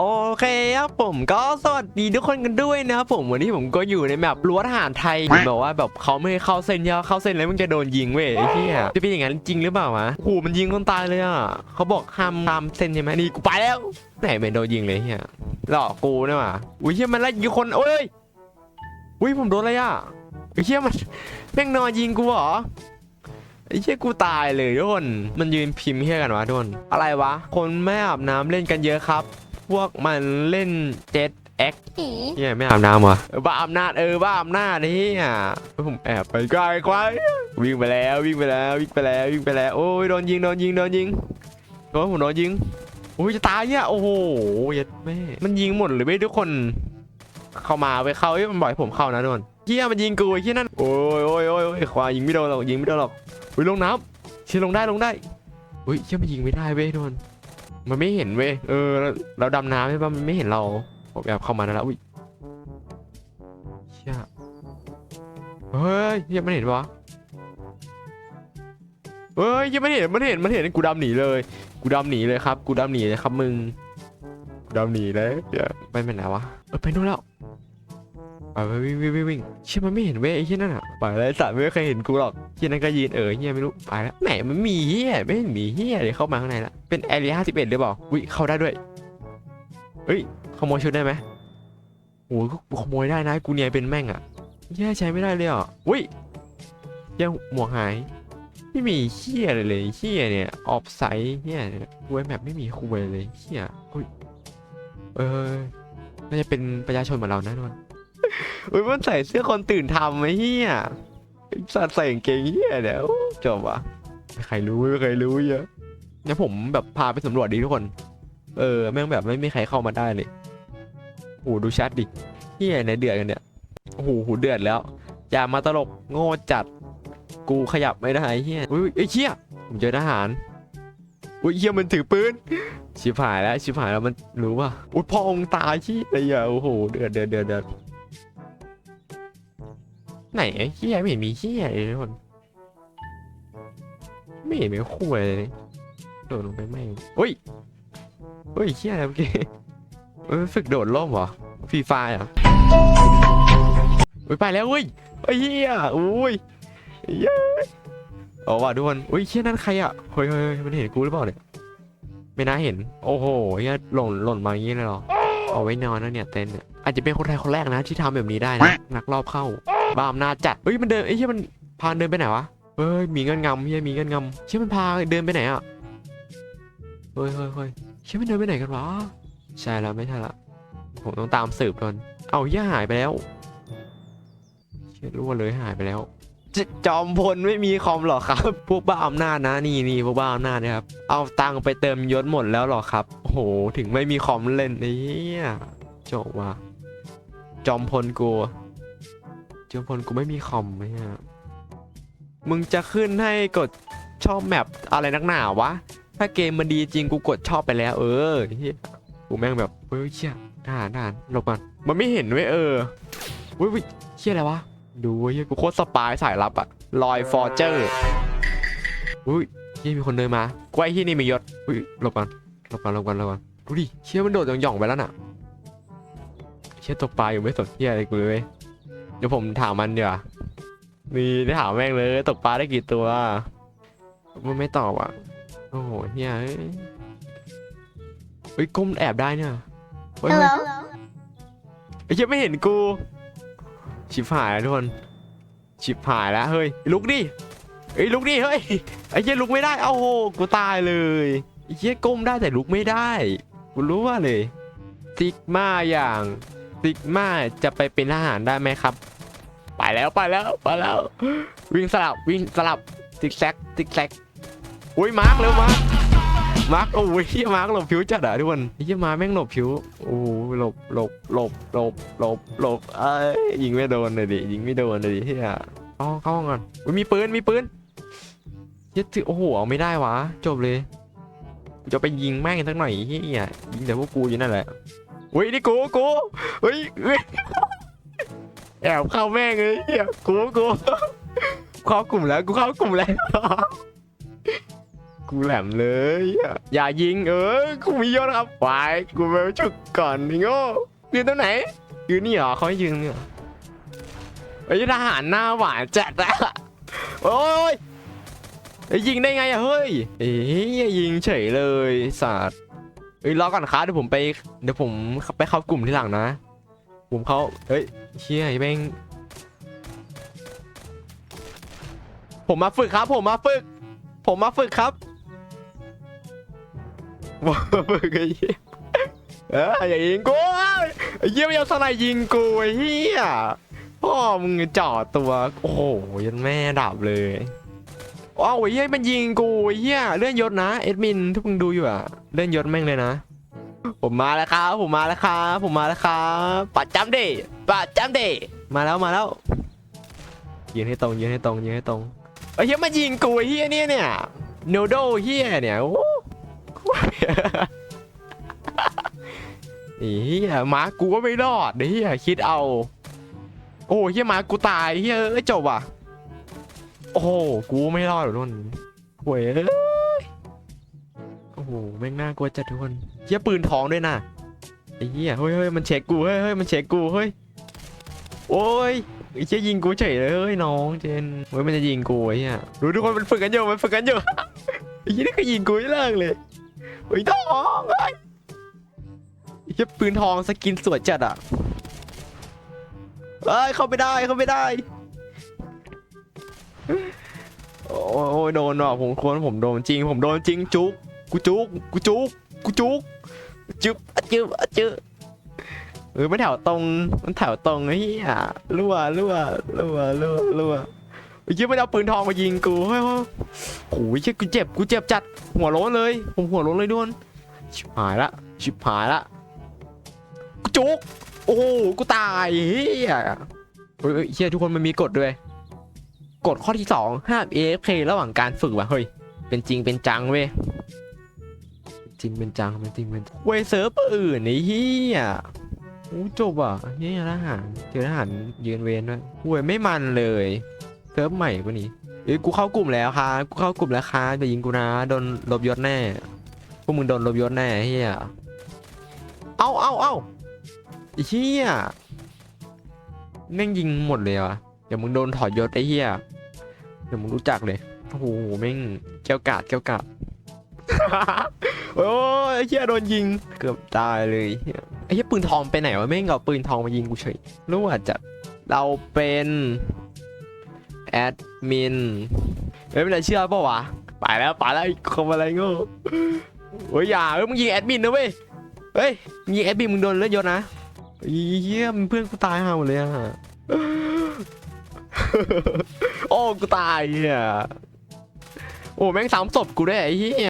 โอเคครับผมก็สวัสดีทุกคนกันด้วยนะครับผมวันนี้ผมก็อยู่ในแบบรั้วทหารไทยแบบว่าแบบเขาไม่ให้เข้าเส้นยาเข้าเส้นแล้วมึงจะโดนยิงเว้ยไอ้เหี้ยจะเป็นอย่างนั้นจริงหรือเปล่าวะโอ้มันยิงคนตายเลยอะเขาบอกห้ามตามเส้นใช่ไหมนี่กูไปแล้วไหนไม่โดนยิงเลยเฮียหลอกกูเนี่ยว่ะอุ้ยเฮียมันไล่ยิงคนโอ้ยอุ้ยผมโดนอะไรอะไอ้เฮียมันแม่งนอนยิงกูเหรอไอ้เชี่ยกูตายเลยทุกคน มันยืนพิมพ์เฮียกันวะทุกคน อะไรวะ คนไม่อาบน้ำเล่นกันเยอะครับ พวกมันเล่นเจ็ตแอคเฮียไม่อาบน้ำวะเออบ้าอำนาจเออบ้าอำนาจนี่อะผมแอบไปไกลไกลวิ่งไปแล้ววิ่งไปแล้ววิ่งไปแล้ววิ่งไปแล้วโอ้ยโดนยิงโดนยิงโดนยิงโดนผมโดนยิงโอ้ยจะตายเนี่ยโอ้โหยัดแม่มันยิงหมดเลยเว้ยทุกคน เข้ามาไปเข้าเอ้ยมันบ่อยผมเข้านะทุกคนเฮียมันยิงกูไอ้เฮียนั่นโอ้ยโอ้ยโอ้ยโอ้ยควายยิงไม่โดนหรอกยิงไม่โดนหรอกอุ้ยลงน้ำเชื่อลงได้ลงได้อุ้ยเชื่อมันยิงไม่ได้เว้ยทุกคน มันไม่เห็นเว้ย เออ เราดำน้ำใช่ปะมันไม่เห็นเราผมแอบเข้ามาแล้วอุ้ยเชี่ยเฮ้ยยังไม่เห็นวะเฮ้ยยังไม่เห็นมันเห็นมันเห็นกูดำหนีเลย กูดำหนีเลยครับ กูดำหนีเลยครับมึง กูดำหนีเลยเดี๋ยวไปไปไหนวะ เออไปนู่นแล้ว ไปไปวิ่งวิ่งวิ่งวิ่งเชื่อมันไม่เห็นเว้ยไอ้เชี่ยนั่นอะไปแล้วสัตว์ไม่เคยเห็นกูหรอกเฮียนั่นก็ยืนเออเฮียไม่รู้ไปแล้วไหนมันมีเฮียไม่เห็นมีเฮียเลยเข้ามาข้างในละเป็นแอรีห้าสิบเอ็ดหรือเปล่าวิเข้าได้ด้วยเฮ้ยขโมยชุดได้ไหมโอ้ยกูขโมยได้นะกูเนี่ยเป็นแม่งอะเฮียใช้ไม่ได้เลยอะวิเฮียหมวกหายไม่มีเฮียเลยเลยเฮียเนี่ยออฟไซด์เฮียเว็บแมปไม่มีคุยเลยเฮียอุ้ยเออน่าจะเป็นประชาชนเหมือนเรานะนวล เฮ้ยมันใส่เสื้อคนตื่นทำไหมเฮียสัตว์ใส่กางเกงเฮียเดี๋ยวจบวะไม่ใครรู้ไม่ใครรู้เยอะเนี่ยผมแบบพาไปสำรวจดีทุกคน เออแม่งแบบไม่มีใครเข้ามาได้เลยโอ้ดูชัดดิเฮียในเดือดกันเนี่ยโอ้โหหูเดือดแล้ว อย่ามาตลกโง่จัด กูขยับไม่ได้เฮียอุ้ยไอ้เฮียผมเจอทหารอุ้ยเฮียมันถือปืนชิบหายแล้วชิบหายแล้วมันรู้ป่ะอุ้ยพองตายชี้อะไรอย่างโอ้โหเดือดเดือดเดือดเดือด ไหนไอ้เฮียไม่เห็นมีเฮียเลยทุกคนไม่เห็นมีคู่เลยโดดลงไปไม่งอุ้ยเฮ้ยเฮียอะไรเมื่อกี้เอ้ยฝึกโดดร่มเหรอฟรีไฟอะอุ้ยไปแล้วเว้ยไอ้เฮียอุ้ยเย้เอาว่ะทุกคนอุ้ยเฮียนั่นใครอะเฮ้ยเฮ้ยมันเห็นกูหรือเปล่าเนี่ยไม่น่าเห็น โอ้โหเฮียหล่นหล่นมาอย่างงี้เลยเหรอ เอาไว้นอนนะเนี่ยเต็นท์เนี่ยอาจจะเป็นคนไทยคนแรกนะที่ทำแบบนี้ได้นะนักรอบเข้าบ้าอำนาจจัดเฮ้ยมันเดินไอ้เหี้ยมันพาเดินไปไหนวะเฮ้ยมีเงินงำเฮียมีเงินงำเชี่ยมันพาเดินไปไหนอะเฮ้ยเฮ้ยเฮ้ยเชี่ยมันเดินไปไหนกันวะใช่แล้วไม่ใช่ละผมต้องตามสืบก่อนเอาเฮียหายไปแล้วเชี่ยรู้ว่าเลยหายไปแล้ว จจอมพลไม่มีคอมหรอครับ พวกบ้าอำนาจนะนี่นี่พวกบ้าอำนาจนะครับ เอาตังค์ไปเติมยศหมดแล้วหรอครับโอ้โหถึงไม่มีคอมเล่นไอ้เหี้ยจบว่ะจอมพลกูจ้าพลกูไม่มีคอมไหมฮะมึงจะขึ้นให้กดชอบแมปอะไรนักหนาวะ ถ้าเกมมันดีจริงกูกดชอบไปแล้ว เออเฮียกูแม่งแบบเฮ้ยเชี่ยทหารทหารหลบมันมันไม่เห็นเว้ยเออเฮ้ยเฮ้ยเชี่ยอะไรวะ ดูเว้ยเหี้ยกูโคตรสปายสายลับอะลอยฟอร์เจอร์อุ้ยเฮียมีคนเดินมากูไอ้ที่นี่มียศอุ้ยหลบกันหลบกันหลบกันหลบกันดูดิเชี่ยมันโดดหย่องๆไปแล้วน่ะเชี่ยตกปลาอยู่ไม่สนเฮียอะไรกูเลยเว้ยเดี๋ยวผมถามมันเดี๋ยวามีได้ถามแม่งเลยตกปลาได้กี่ตัวมันไม่ตอบอะโอ้โหเฮียเอ้ยเฮ้ยก้มแอบได้เนี่ยเฮ้ยเฮ้ย Hello. ไอ้เหี้ยไม่เห็นกู ชิบหายแล้วทุกคน ชิบหายแล้วเฮ้ยลุกดิเอ้ยลุกดิเฮ้ยไอ้เหี้ยลุกไม่ได้เอ้าโหกูตายเลยไอ้เหี้ยก้มได้แต่ลุกไม่ได้กูรู้ว่าเลยซิกมาอย่างซิกมาจะไปเป็นทหารได้ไหมครับ ไปแล้วไปแล้วไปแล้ว วิ่งสลับวิ่งสลับติ๊กแซกติ๊กแซกอุ้ยมาร์กเร็วมาร์ก มาร์กโอ้ยเฮียมาร์กหลบผิวจัดอะทุกคนเฮียมาแม่งหลบผิวโอ้หลบหลบหลบหลบหลบหลบเอ้ยยิงไม่โดนเลยดิยิงไม่โดนเลยดิเฮียเข้าเข้าห้องก่อนอุ้ยมีปืนมีปืนเฮียถือโอ้โหเอาไม่ได้วะจบเลยจะไปยิงแม่งสักหน่อยเฮียยิงแต่พวกกูอยู่นั่นแหละอุ้ยนี่กูกูเฮ้ยเฮ้ยแอบเข้าแม่งเลยเฮียกูกูเข้ากลุ่มแล้วกูเข้ากลุ่มแล้ว กูแหลมเลยอะอย่ายิงเออกูมียศครับวายกูไปชุกก่อนนี่โง่ยืนตรงไหนยืนนี่เหรอเขาให้ยืนเนี่ยเหรอไอ้ทหารหน้าหวานจัดอะโอ้ยไอ้ยิงได้ไงอะเฮ้ยเอ้ยยิงเฉยเลยสัตว์เอ้ยรอก่อนครับเดี๋ยวผมไปเดี๋ยวผมไปเข้ากลุ่มที่หลังนะ ผมเขาเฮ้ยเชี่ยไอ้แม่งผมมาฝึกครับ ผมมาฝึก ผมมาฝึกครับ มาฝึกไอ้เหี้ยเอออย่ายิงกูไอ้เหี้ยมันยังสไลด์ยิงกูไอ้เหี้ยพ่อมึงจ่อตัว โอ้โหยันแม่ดับเลยว้าวไอ้เหี้ยมันยิงกูไอ้เหี้ยเลื่อนยศนะเอ็ดมินที่มึงดูอยู่อะเลื่อนยศแม่งเลยนะ ผมมาแล้วครับ ผมมาแล้วครับ ผมมาแล้วครับปัดจำดิปัดจำดิมาแล้วมาแล้วยืนให้ตรงยืนให้ตรงยืนให้ตรงไอ้เหี้ยมันยิงกูไอ้เหี้ยเนี่ยเนี่ยโนโดเหี้ยเนี่ยโอ้ ไอ้เหี้ยหมากูก็ไม่รอดเหี้ยคิดเอา โอ้เหี้ยหมากูตายเหี้ยเอ้ยจบว่ะ โอ้โหกูไม่รอดหรอกทุกคนห่วยเอ้ยโอ้โหแม่งน่ากลัวจัดทุกคนเหี้ยปืนทองด้วยนะไอ้เหี้ยเฮ้ยเฮ้ยมันเช็คกูเฮ้ยเฮ้ยมันเช็คกูเฮ้ยโอ้ยไอ้เชี่ยยิงกูเฉยเลยเฮ้ยน้องเจนเฮ้ยมันจะยิงกูไอ้เหี้ยดูทุกคนมันฝึกกันอยู่มันฝึกกันอยู่ไอ้เหี้ยนี่ก็ยิงกูไม่เลิกเลย เฮ้ยทองเฮ้ยไอ้เหี้ยปืนทองสกินสวยจัดอะเอ้ยเข้าไม่ได้เข้าไม่ได้ โอ้ยโดนว่ะผมควรผมโดนจริง ผมโดนจริงจุกกูจุกกูจุกกูจุกจุบจุบจุบเออมันแถวตรงมันแถวตรงไอ้เหี้ยรั่วรั่วรั่วรั่วรั่ว ไอ้เหี้ยมันเอาปืนทองมายิงกูเฮ้ยโอ้ยเชี่ยกูเจ็บกูเจ็บจัดหัวโล้นเลย ผมหัวโล้นเลยด้วนชิบหายละชิบหายละกูจุกโอ้กูตายเฮียเฮ้ยเฮียทุกคนมันมีกฎด้วยกฎข้อที่สองห้าม AFK ระหว่างการฝึกว่ะเฮ้ยเป็นจริงเป็นจังเว้ยจริงเป็นจังเป็นจริงเป็นเว้ยเซิร์ฟอื่นไอ้เหี้ยอู้จบอะเฮียทหารเจอทหารยืนเวรด้วยเว้ยไม่มันเลย ซิร์ฟใหม่ปะนี่เอ้ยกูเข้ากลุ่มแล้วค่ะกูเข้ากลุ่มแล้วค่ะจะยิงกูนะโดนลบยศแน่พวกมึงโดนลบยศแน่เฮียเอาเอาเอาเฮียแม่งยิงหมดเลยวะเดี๋ยวมึงโดนถอดยศไอ้เฮียเดี๋ยวมึงรู้จักเลยโอ้โหแม่งเจ้ากาดเจ้ากาดโอ้ยเหี้ยโดนยิงเกือบตายเลยไอ้เหี้ยปืนทองไปไหนวะแม่งเอาปืนทองมายิงกูเฉยรู้ว่าจะเราเป็น แอดมินไม่เป็นไรเชื่อป่าวะไปแล้วไปแล้วไอ้คำอะไรโง่โอ้ยอย่าเอ้ยมึงยิงแอดมินนะเว้ยเฮ้ยมึงยิงแอดมินมึงโดนเลือดยศนะเฮี้ยมเพื่อนกูตายห่าหมดเลยอะโอ้กูตายเฮียโอ้แม่งสามศพกูได้วยไอ้เหี้ย